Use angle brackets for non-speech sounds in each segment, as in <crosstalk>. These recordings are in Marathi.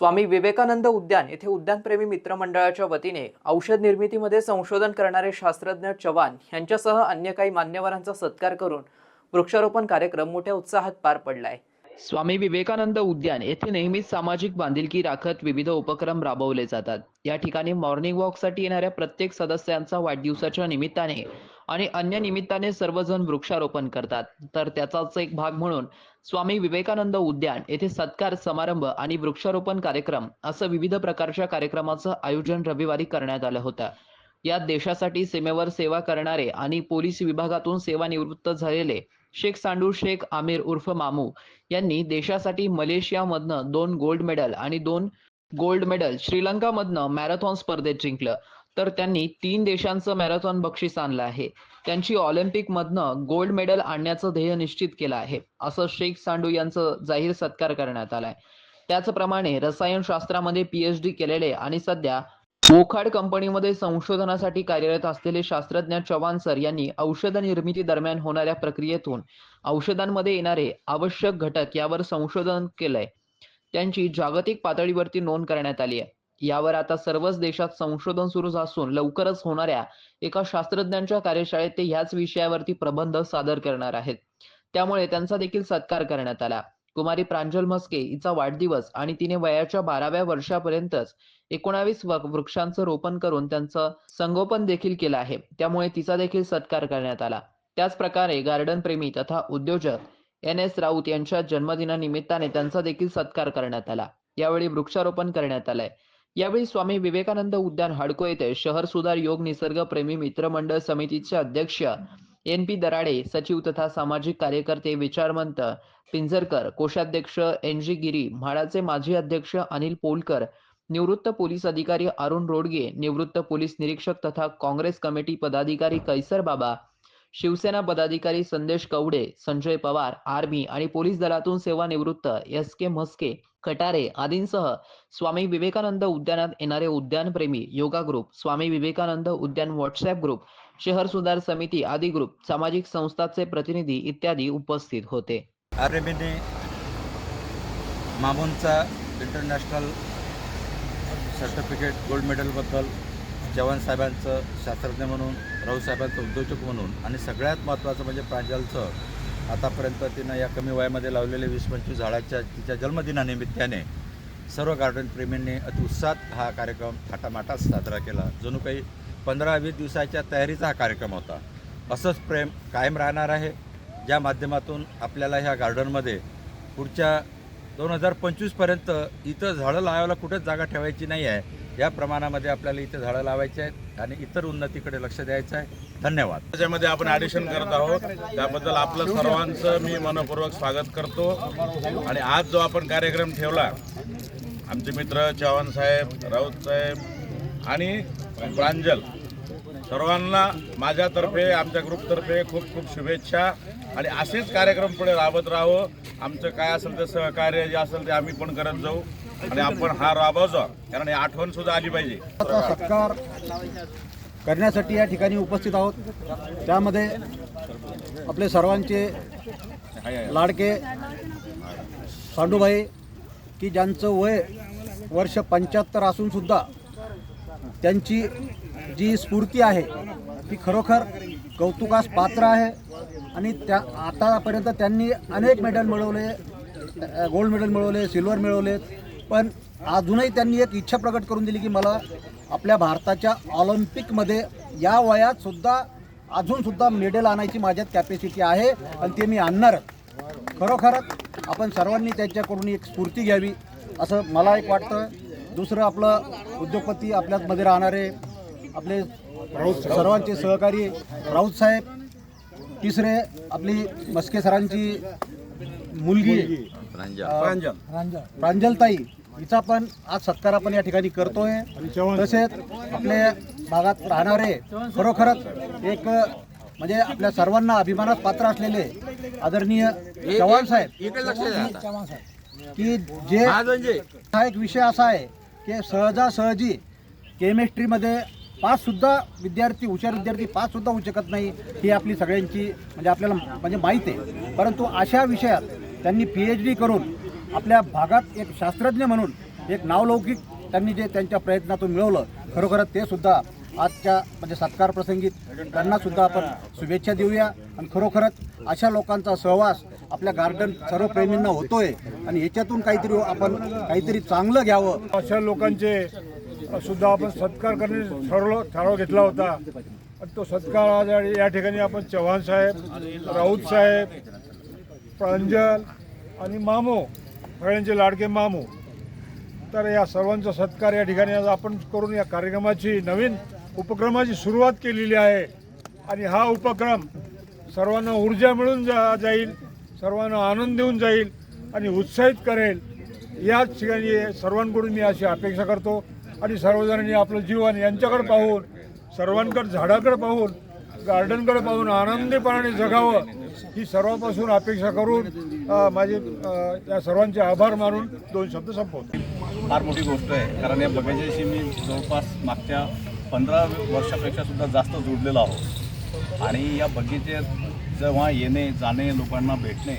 स्वामी विवेकानंद उद्यान येथे उद्यानप्रेमी मित्रमंडळाच्या वतीने औषध निर्मितीमध्ये संशोधन करणारे शास्त्रज्ञ चव्हाण यांच्यासह अन्य काही मान्यवरांचा सत्कार करून वृक्षारोपण कार्यक्रम मोठ्या उत्साहात पार पडलाय. स्वामी विवेकानंद उद्यान येथे नेहमीच सामाजिक बांधिलकी राखत विविध उपक्रम राबवले जातात. या ठिकाणी मॉर्निंग वॉकसाठी येणाऱ्या प्रत्येक सदस्यांचा वाढदिवसाच्या निमित्ताने आणि अन्य निमित्ताने सर्वजण वृक्षारोपण करतात. तर त्याचाच एक भाग म्हणून स्वामी विवेकानंद उद्यान येथे सत्कार समारंभ आणि वृक्षारोपण कार्यक्रम असं विविध प्रकारच्या कार्यक्रमाचं आयोजन रविवारी करण्यात आलं होतं. यात देशासाठी सीमेवर सेवा करणारे आणि पोलीस विभागातून सेवानिवृत्त झालेले शेख सांडू शेख आमिर उर्फ मामू यांनी देशासाठी मलेशियामधनं दोन गोल्ड मेडल आणि दोन गोल्ड मेडल श्रीलंकामधनं मॅरेथॉन स्पर्धेत जिंकलं. तर त्यांनी तीन देशांचं मॅरेथॉन बक्षीस आणलं आहे. त्यांची ऑलिम्पिकमधनं गोल्ड मेडल आणण्याचं ध्येय निश्चित केलं आहे असं शेख सांडू यांचं जाहीर सत्कार करण्यात आलाय. त्याचप्रमाणे रसायनशास्त्रामध्ये पीएच डी केलेले आणि सध्या मोखाड कंपनीमध्ये संशोधनासाठी कार्यरत असलेले शास्त्रज्ञ चव्हाण सर यांनी औषध निर्मिती दरम्यान होणाऱ्या प्रक्रियेतून औषधांमध्ये येणारे आवश्यक घटक यावर संशोधन केलंय. त्यांची जागतिक पातळीवरती नोंद करण्यात आली आहे. यावर आता सर्वच देशात संशोधन सुरू असून लवकरच होणाऱ्या एका शास्त्रज्ञांच्या कार्यशाळेत ते ह्याच विषयावरती प्रबंध सादर करणार आहेत. त्यामुळे त्यांचा देखील सत्कार करण्यात आला. कुमारी प्रांजल म्हस्के हिचा वाढदिवस आणि तिने वयाच्या बाराव्या वर्षापर्यंतच एकोणावीस वृक्षांचं रोपण करून त्यांचं संगोपन देखील केलं आहे. त्यामुळे तिचा देखील सत्कार करण्यात आला. त्याच प्रकारे गार्डन प्रेमी तथा उद्योजक एन एस राऊत यांच्या जन्मदिनानिमित्ताने त्यांचा देखील सत्कार करण्यात आला. यावेळी वृक्षारोपण करण्यात आलंय. यावेळी स्वामी विवेकानंद उद्यान हाडको येथे शहर सुधार योग निसर्ग प्रेमी मित्रमंडळ समितीचे अध्यक्ष एन पी दराडे सचिव तथा सामाजिक कार्यकर्ते विचारवंत पिंजरकर कोषाध्यक्ष एन जी गिरी म्हाडाचे माजी अध्यक्ष अनिल पोलकर निवृत्त पोलीस अधिकारी अरुण रोडगे निवृत्त पोलीस निरीक्षक तथा काँग्रेस कमिटी पदाधिकारी कैसर बाबा शिवसेना पदाधिकारी संदेश कवडे संजय पवार आर्मी आणि पोलीस दलातून सेवानिवृत्त एस के म्हस्के कटारे आदींसह स्वामी विवेकानंद उद्यानात येणारे उद्यानप्रेमी योगा ग्रुप स्वामी विवेकानंद उद्यान व्हॉट्सअप ग्रुप शहर सुधार समिती आदी ग्रुप सामाजिक संस्थाचे प्रतिनिधी इत्यादी उपस्थित होते. आर्मीने मामूनचा इंटरनॅशनल सर्टिफिकेट गोल्ड मेडलबद्दल जवान साहेबांचं शास्त्रज्ञ म्हणून राऊसाहेबांचा उद्योजक म्हणून आणि सगळ्यात महत्त्वाचं म्हणजे प्रांजलचं आतापर्यंत तिनं या कमी वयामध्ये लावलेले वीस पंचवीस झाडाच्या तिच्या जन्मदिनानिमित्ताने सर्व गार्डन प्रेमींनी अतिउत्साहात हा कार्यक्रम थाटामाटात साजरा केला. जणू काही पंधरा वीस दिवसाच्या तयारीचा हा कार्यक्रम होता. असंच प्रेम कायम राहणार आहे. ज्या माध्यमातून आपल्याला ह्या गार्डनमध्ये पुढच्या दोन हजार पंचवीसपर्यंत इथं झाडं लावायला कुठेच जागा ठेवायची नाही आहे. या प्रमाणामध्ये आपल्याला इथे झाडं लावायची आहेत आणि इतर उन्नतीकडे लक्ष द्यायचं आहे. धन्यवाद. त्याच्यामध्ये आपण ॲडिशन करत आहोत. त्याबद्दल आपलं सर्वांचं मी मनपूर्वक स्वागत करतो. आणि आज जो आपण कार्यक्रम ठेवला आमचे मित्र चव्हाण साहेब राऊत साहेब आणि प्रांजल सर्वांना माझ्यातर्फे आमच्या ग्रुपतर्फे खूप खूप शुभेच्छा. आणि असेच कार्यक्रम पुढे राबत राहो. आमचं काय असेल ते सहकार्य जे असेल ते आम्ही पण करत जाऊ. आणि आपण हा राबवतो कारण ही आठवण सुद्धा आली पाहिजे. सत्कार करण्यासाठी या ठिकाणी उपस्थित आहोत. त्यामध्ये आपले सर्वांचे लाडके सांडूभाई की ज्यांचं वय वर्ष पंच्याहत्तर असून सुद्धा त्यांची जी स्फूर्ती आहे ती खरोखर कौतुकास पात्र आहे. आणि त्या आतापर्यंत त्यांनी अनेक मेडल मिळवले गोल्ड मेडल मिळवले सिल्वर मिळवले पण अजूनही त्यांनी एक इच्छा प्रकट करून दिली की मला आपल्या भारताच्या ऑलिम्पिकमध्ये या वयात सुद्धा अजून सुद्धा मेडल आणायची माझ्यात कॅपॅसिटी आहे आणि ते मी आणणार. खरोखरच आपण सर्वांनी त्यांच्याकडून एक स्फूर्ती घ्यावी असं मला एक वाटतं. दुसरं आपलं उद्योगपती आपल्यामध्ये राहणारे आपले सर्वांचे सहकारी राऊत साहेब तिसरे आपली मस्के सरांची मुलगी प्रांजल. प्रांजलताई. हिचा पण आज सत्कार आपण या ठिकाणी करतोय. तसेच आपल्या भागात राहणारे खरोखरच एक म्हणजे आपल्या सर्वांना अभिमानात पात्र असलेले आदरणीय चव्हाण साहेब. की जे हा एक विषय असा आहे की सहजासहजी केमिस्ट्रीमध्ये पास सुद्धा विद्यार्थी हुशार विद्यार्थी पास सुद्धा होऊ शकत नाही ही आपली सगळ्यांची म्हणजे आपल्याला म्हणजे माहीत आहे. परंतु अशा विषयात त्यांनी पी एच डी करून आपल्या भागात एक शास्त्रज्ञ म्हणून एक नावलौकिक त्यांनी जे त्यांच्या प्रयत्नातून मिळवलं खरोखरच ते सुद्धा आजच्या म्हणजे सत्कार प्रसंगी त्यांना सुद्धा आपण शुभेच्छा देऊया. आणि खरोखरच अशा लोकांचा सहवास आपल्या गार्डन सर्व प्रेमींना होतोय आणि याच्यातून काहीतरी आपण काहीतरी चांगलं घ्यावं. अशा लोकांचे सुद्धा आपण सत्कार करणे ठरवलं ठराव घेतला होता. आणि तो सत्कार आज या- ठिकाणी आपण चव्हाण साहेब राऊत साहेब प्रांजल आणि मामो सगळ्यांचे लाडके मामू. तर या सर्वांचा सत्कार या ठिकाणी आज आपण करून या कार्यक्रमाची नवीन उपक्रमाची सुरुवात केलेली आहे. आणि हा उपक्रम सर्वांना ऊर्जा मिळून जा जाईल सर्वांना आनंद देऊन जाईल आणि उत्साहित करेल. याच ठिकाणी सर्वांकडून मी अशी अपेक्षा करतो. आणि सर्वजणांनी आपलं जीवन यांच्याकडे पाहून सर्वांकडे झाडाकडे पाहून गार्डनकडे पाहून आनंदीपणाने जगावं ही सर्वांपासून अपेक्षा करून माझे या सर्वांचे आभार मानून दोन शब्द संपवतो. फार मोठी गोष्ट आहे कारण या बगीच्याशी मी जवळपास मागच्या पंधरा वर्षापेक्षा सुद्धा जास्त जोडलेलो आहोत. आणि या बगीचेत जेव्हा येणे जाणे लोकांना भेटणे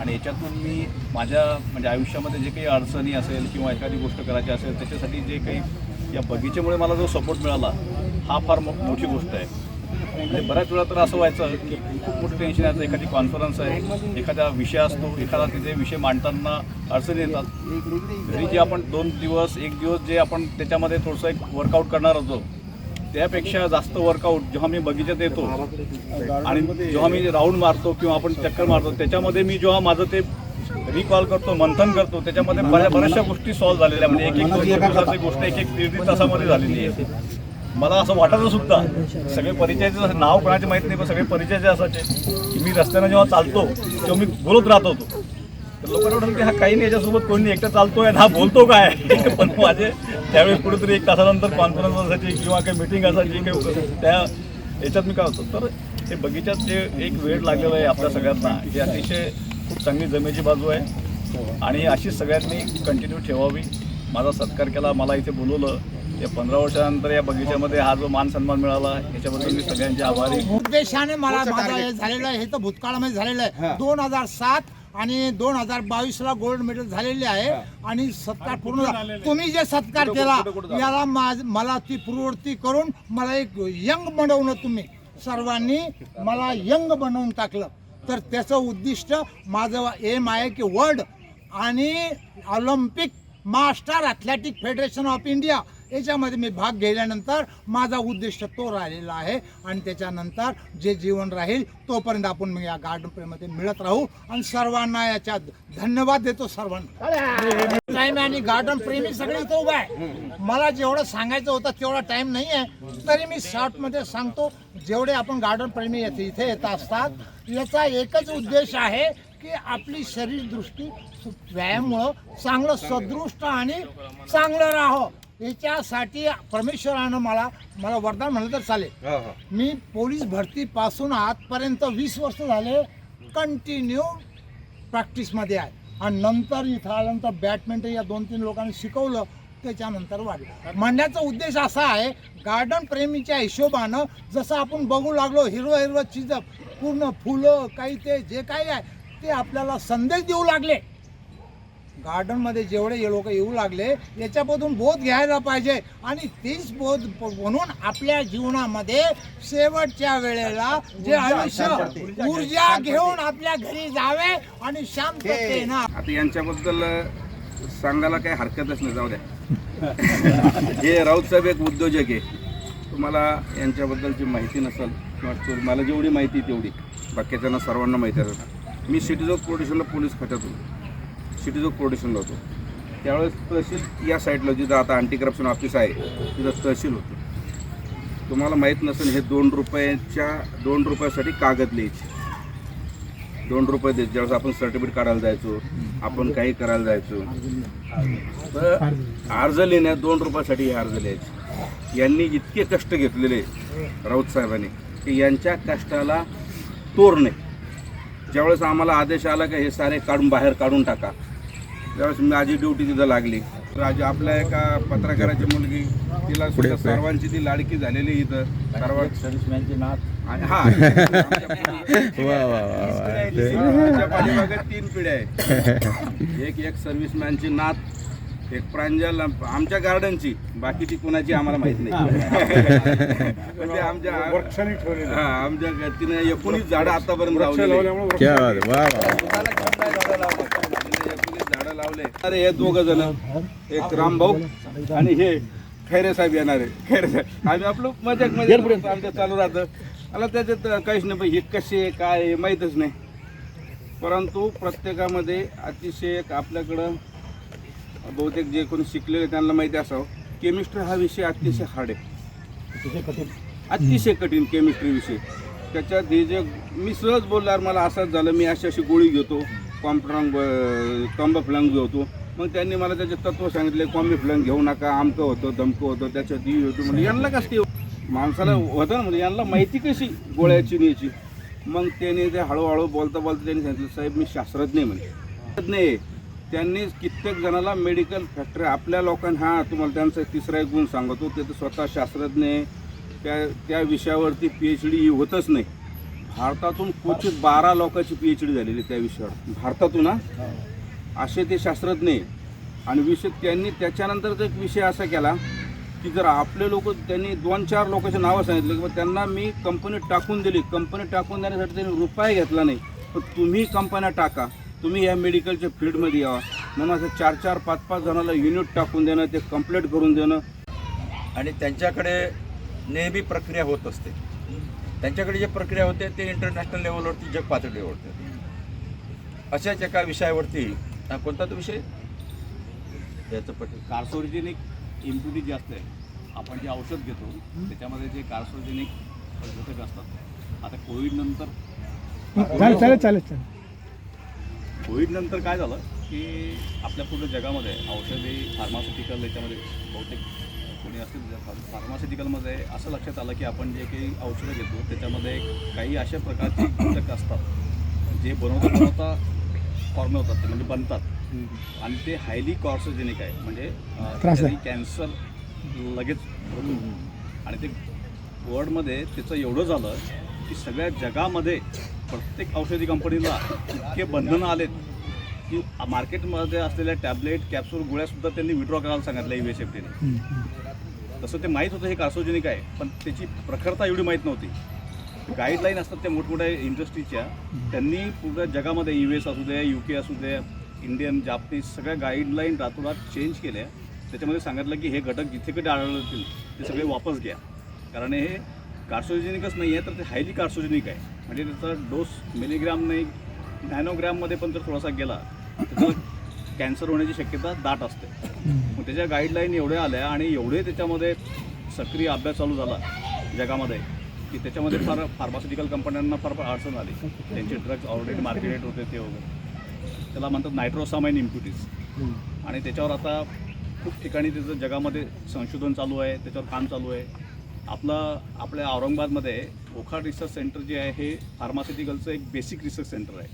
आणि याच्यातून मी माझ्या म्हणजे आयुष्यामध्ये जे काही अडचणी असेल किंवा एखादी गोष्ट करायची असेल त्याच्यासाठी जे काही या बगीचेमुळे मला जो सपोर्ट मिळाला हा फार मो मोठी गोष्ट आहे. म्हणजे बऱ्याच वेळा तर असं व्हायचं की खूप मोठं टेन्शन यायचं एखादी कॉन्फरन्स आहे एखादा विषय असतो एखादा तिथे विषय मांडताना अडचणी येतात. तरी जे आपण दोन दिवस एक दिवस जे आपण त्याच्यामध्ये थोडंसं एक वर्कआउट करणार होतो त्यापेक्षा जास्त वर्कआउट जेव्हा मी बगीच्यात येतो आणि जेव्हा मी राऊंड मारतो किंवा आपण चक्कर मारतो त्याच्यामध्ये मी जेव्हा माझं ते रिकॉल करतो मंथन करतो त्याच्यामध्ये बऱ्या बऱ्याचशा गोष्टी सॉल्व्ह झालेल्या म्हणजे एक एक गोष्ट एक एक दीड दीड तासामध्ये झालेली आहे. मला असं वाटायचं सुद्धा सगळे परिचयाचे असं नाव कोणाचे माहीत नाही पण सगळे परिचयाचे असायचे की मी रस्त्यानं जेव्हा चालतो तेव्हा मी बोलत राहत होतो. तर लोकांना वाटलं की हा काही नाही याच्यासोबत कोणी एकटा चालतोय हा बोलतो काय? <laughs> पण माझे त्यावेळेस कुठेतरी एक तासानंतर कॉन्फरन्स असायची किंवा काही मिटिंग असायची काही त्या याच्यात मी काय होतो तर हे बगीच्यात जे एक वेळ लागलेलं आहे आपल्या सगळ्यांना ही अतिशय खूप चांगली जमेची बाजू आहे. आणि अशीच सगळ्यांनी कंटिन्यू ठेवावी. माझा सत्कार केला मला इथे बोलवलं. या पंधरा वर्षानंतर या बगीच्यामध्ये हा जो मान सन्मान मिळाला याच्याबद्दल मी सगळ्यांचे आभारी आहे. उद्देशाने मला माझा हे झालेलं आहे हे तर भूतकाळामध्ये झालेलं आहे. दोन हजार सात आणि दोन हजार बावीस ला गोल्ड मेडल झालेले आहे आणि सत्कार पूर्ण झाला. तुम्ही जे सत्कार केला याला माझ- मला ती पूर्ववर्ती करून मला एक यंग बनवलं तुम्ही. सर्वांनी मला यंग बनवून टाकलं. तर त्याचं उद्दिष्ट माझं एम आहे की वर्ल्ड आणि Olympic master athletic federation of India याच्यामध्ये मी भाग घेतल्यानंतर माझा उद्दिष्ट तो राहिलेला आहे. आणि त्याच्यानंतर जे जीवन राहील तोपर्यंत आपण मग या गार्डन मिळत राहू. आणि सर्वांना याच्यात धन्यवाद देतो सर्वांना. टाइम आणि गार्डन प्रेमी सगळे तो उभा आहे. मला जेवढं सांगायचं होतं तेवढा टाइम नाही आहे तरी मी शॉर्टमध्ये सांगतो जेवढे आपण गार्डन प्रेमी येते इथे येत असतात याचा एकच उद्देश आहे की आपली शरीर दृष्टी व्यायाममुळं चांगलं सदृष्ट आणि चांगलं राहो. याच्यासाठी परमेश्वरानं मला मला वरदान म्हणलं तर चालेल. मी पोलीस भरतीपासून आजपर्यंत वीस वर्ष झाले कंटिन्यू प्रॅक्टिसमध्ये आहे. आणि नंतर इथं आल्यानंतर बॅडमिंटन या दोन तीन लोकांनी शिकवलं त्याच्यानंतर वाढलं. म्हणण्याचा उद्देश असा आहे गार्डन प्रेमीच्या हिशोबानं जसं आपण बघू लागलो हिरवं हिरवं चिज पूर्ण फुलं काही ते जे काही आहे ते आपल्याला संदेश देऊ लागले. गार्डनमध्ये जेवढे लोक येऊ लागले याच्यामधून बोध घ्यायला पाहिजे. आणि तीच बोध म्हणून आपल्या जीवनामध्ये शेवटच्या वेळेला जे आयुष्य ऊर्जा घेऊन आपल्या घरी जावे आणि शांततेनं आता यांच्याबद्दल सांगायला काही हरकतच नाही जाऊ द्या. <laughs> हे राऊत साहेब एक उद्योजक आहे. तुम्हाला यांच्याबद्दलची माहिती नसेल किंवा मला जेवढी माहिती तेवढी. बाकीच्यांना सर्वांना माहिती आहे. मी सिटीजोग प्रोटेशनला पोलीस खात्यात होतो सिटीजोग प्रोटेशनला होतो त्यावेळेस तहसील या साईडला जिथं आता अँटी करप्शन ऑफिस आहे तिथं तहसील होतं. तुम्हाला माहीत नसेल हे दोन रुपयाच्या दोन रुपयासाठी कागद लिहायचे. दोन रुपये देत ज्यावेळेस आपण सर्टिफिकेट काढायला जायचो आपण काही करायला जायचो. तर अर्ज लिहिण्यात दोन रुपयासाठी हे अर्ज लिहायचे. यांनी इतके कष्ट घेतलेले राऊत साहेबांनी की यांच्या कष्टाला तोर नाही. ज्यावेळेस आम्हाला आदेश आला की हे सारे काढून बाहेर काढून टाका त्यावेळेस माझी ड्युटी तिथं लागली. राजा आपल्या एका पत्रकाराची मुलगी तिला सुद्धा सर्वांची ती लाडकी झालेली इथं. सर्व सर्व्हिसमॅनची नात. आणि हा आमच्या <laughs> पाठीमागे तीन पिढ्या आहेत एक एक सर्व्हिसमॅनची नात एक प्रांजल आम- आमच्या गार्डनची बाकी ती कुणाची आम्हाला माहीत नाही. पण ते आमच्या हा, आमच्या तिने एकोणीस झाडं आतापर्यंत लावले अरे हे दोघ जण. एक रामभाऊ आणि हे खैरे साहेब येणार. आहे खैरे साहेब. आम्ही आपलं मजाक मजाक आमचं चालू राहतं. मला त्याच्यात काहीच नाही हे कसे काय आहे, माहीतच नाही. परंतु प्रत्येकामध्ये अतिशय एक आपल्याकडं बहुतेक जे कोणी शिकलेले त्यांना माहिती असावं. केमिस्ट्री हा विषय अतिशय हार्ड आहे. अतिशय कठीण. केमिस्ट्री विषय. त्याच्यात हे जे मी सहज बोलणार मला असंच झालं मी अशी अशी गोळी घेतो. कॉम्प्युटरंग कॉम्बो फ्लंग घेतो. मग त्यांनी मला त्याचे तत्व सांगितले कॉम्बी फ्लंग घेऊ नका आमकं होतं धमकं होतं त्याच्यात ही होतं. म्हणजे यांना कसं ते माणसाला होतं ना म्हणजे यांना माहिती कशी गोळ्याची न्यायची मग त्याने ते हळूहळू बोलता बोलता त्यांनी सांगितलं साहेब मी शास्त्रज्ञ आहे म्हणे. शास्त्रज्ञ आहे. त्यांनी कित्येक जणाला मेडिकल फॅक्टरी आपल्या लोकांना हा तुम्हाला त्यांचा तिसरा एक गुण सांगतो ते तर स्वतः शास्त्रज्ञ आहे. त्या त्या विषयावरती पी एच डी होतच नाही. भारतातून क्वचित बारा लोकांची पी एच डी झालेली त्या विषयावर. भारतातून हा? असे ते शास्त्रज्ञ आहे आणि विषय त्यांनी त्याच्यानंतरचा एक विषय असा केला की जर आपले लोक त्यांनी दोन चार लोकांची नावं सांगितली की बा त्यांना मी कंपनी टाकून दिली. कंपनी टाकून देण्यासाठी त्यांनी रुपये घेतला नाही. पण तुम्ही कंपन्या टाका. तुम्ही या मेडिकलच्या फील्डमध्ये यावा. म्हणून असं चार चार पाच पाच जणाला युनिट टाकून देणं ते कंप्लीट करून देणं. आणि त्यांच्याकडे नेहमी प्रक्रिया होत असते. त्यांच्याकडे जे प्रक्रिया होते ते इंटरनॅशनल लेवलवरती जग पातळीवर होते. अशाच एका विषयावरती हा, कोणता तो विषय? याचं पट कार्सोजेनिक इम्प्युटी जास्त आहे. आपण जे औषध घेतो त्याच्यामध्ये जे कार्सोजेनिक घटक असतात आता कोविड नंतर चालेल चालेल चालेल चालेल. कोविड नंतर काय झालं की आपल्या पूर्ण जगामध्ये औषधी फार्मास्युटिकल याच्यामध्ये बहुतेक कोणी असतील फार्मास्युटिकलमध्ये असं लक्षात आलं की आपण जे काही औषधं घेतो त्याच्यामध्ये काही अशा प्रकारचे घटक असतात जे बनवता बनवता फॉर्म होतात ते म्हणजे बनतात. आणि ते हायली कॉर्सोजेनिक आहे. म्हणजे कॅन्सर लगेच आणि ते वर्ल्डमध्ये त्याचं एवढं झालं की सगळ्या जगामध्ये प्रत्येक औषधी कंपनीला इतके बंधनं आलेत की मार्केटमध्ये असलेल्या टॅबलेट कॅप्सूल गोळ्यासुद्धा त्यांनी विड्रॉ करायला सांगितलं यू एस एफ टीने तसं ते माहीत होतं हे कार्सोजेनिक आहे पण त्याची प्रखरता एवढी माहीत नव्हती. गाईडलाईन असतात त्या मोठमोठ्या इंडस्ट्रीच्या त्यांनी पूर्ण जगामध्ये यू एस असू द्या यू के असू द्या इंडियन जापनीज सगळ्या गाईडलाईन रातोरात चेंज केल्या. त्याच्यामध्ये सांगितलं की हे घटक जिथे कधी आढळतील ते सगळे वापस घ्या. कारण हे कार्सोजेनिकच नाही आहे तर ते हायली कार्सोजेनिक आहे. म्हणजे त्याचा डोस मिलीग्राम नाही नॅनोग्राममध्ये पण जर थोडासा गेला तर कॅन्सर होण्याची शक्यता दाट असते. मग त्याच्या गाईडलाईन एवढ्या आल्या आणि एवढे त्याच्यामध्ये सक्रिय अभ्यास चालू झाला जगामध्ये की त्याच्यामध्ये फार फार्मास्युटिकल कंपन्यांना फार फार अडचण आली. त्यांचे ड्रग्ज ऑलरेडी मार्केटेड होते ते वगैरे. त्याला म्हणतात नायट्रोसामाइन इम्प्युटीज आणि त्याच्यावर आता खूप ठिकाणी त्याचं जगामध्ये संशोधन चालू आहे त्याच्यावर काम चालू आहे. आपलं आपल्या औरंगाबादमध्ये ओखाड रिसर्च सेंटर जे आहे हे फार्मास्युटिकलचं एक बेसिक रिसर्च सेंटर आहे.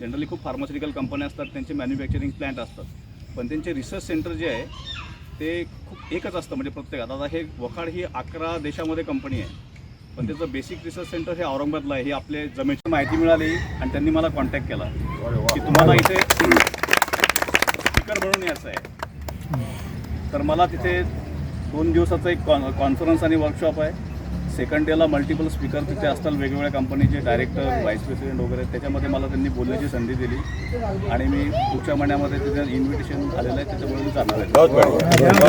जनरली खूप फार्मास्युटिकल कंपन्या असतात त्यांचे मॅन्युफॅक्चरिंग प्लॅन्ट असतात. पण त्यांचे रिसर्च सेंटर जे आहे ते खूप एकच असतं म्हणजे प्रत्येकात. आता हे वखाड ही अकरा देशामध्ये कंपनी आहे. पण त्याचं बेसिक रिसर्च सेंटर हे औरंगाबादला आहे. ही आपल्या जमेची माहिती मिळाली आणि त्यांनी मला कॉन्टॅक्ट केला. की तुम्हाला इथे स्पीकर म्हणून यायचं आहे. तर मला तिथे दोन दिवसाचं एक कॉन कॉन्फरन्स आणि वर्कशॉप आहे. सेकंड डेला मल्टिपल स्पीकर तिथे असतात वेगवेगळ्या कंपनीचे डायरेक्टर व्हाईस प्रेसिडेंट वगैरे त्याच्यामध्ये मला त्यांनी बोलण्याची संधी दिली. आणि मी पुढच्या महिन्यामध्ये तिथे इन्व्हिटेशन आलेलं आहे त्याच्यामुळे मी जाणार आहे.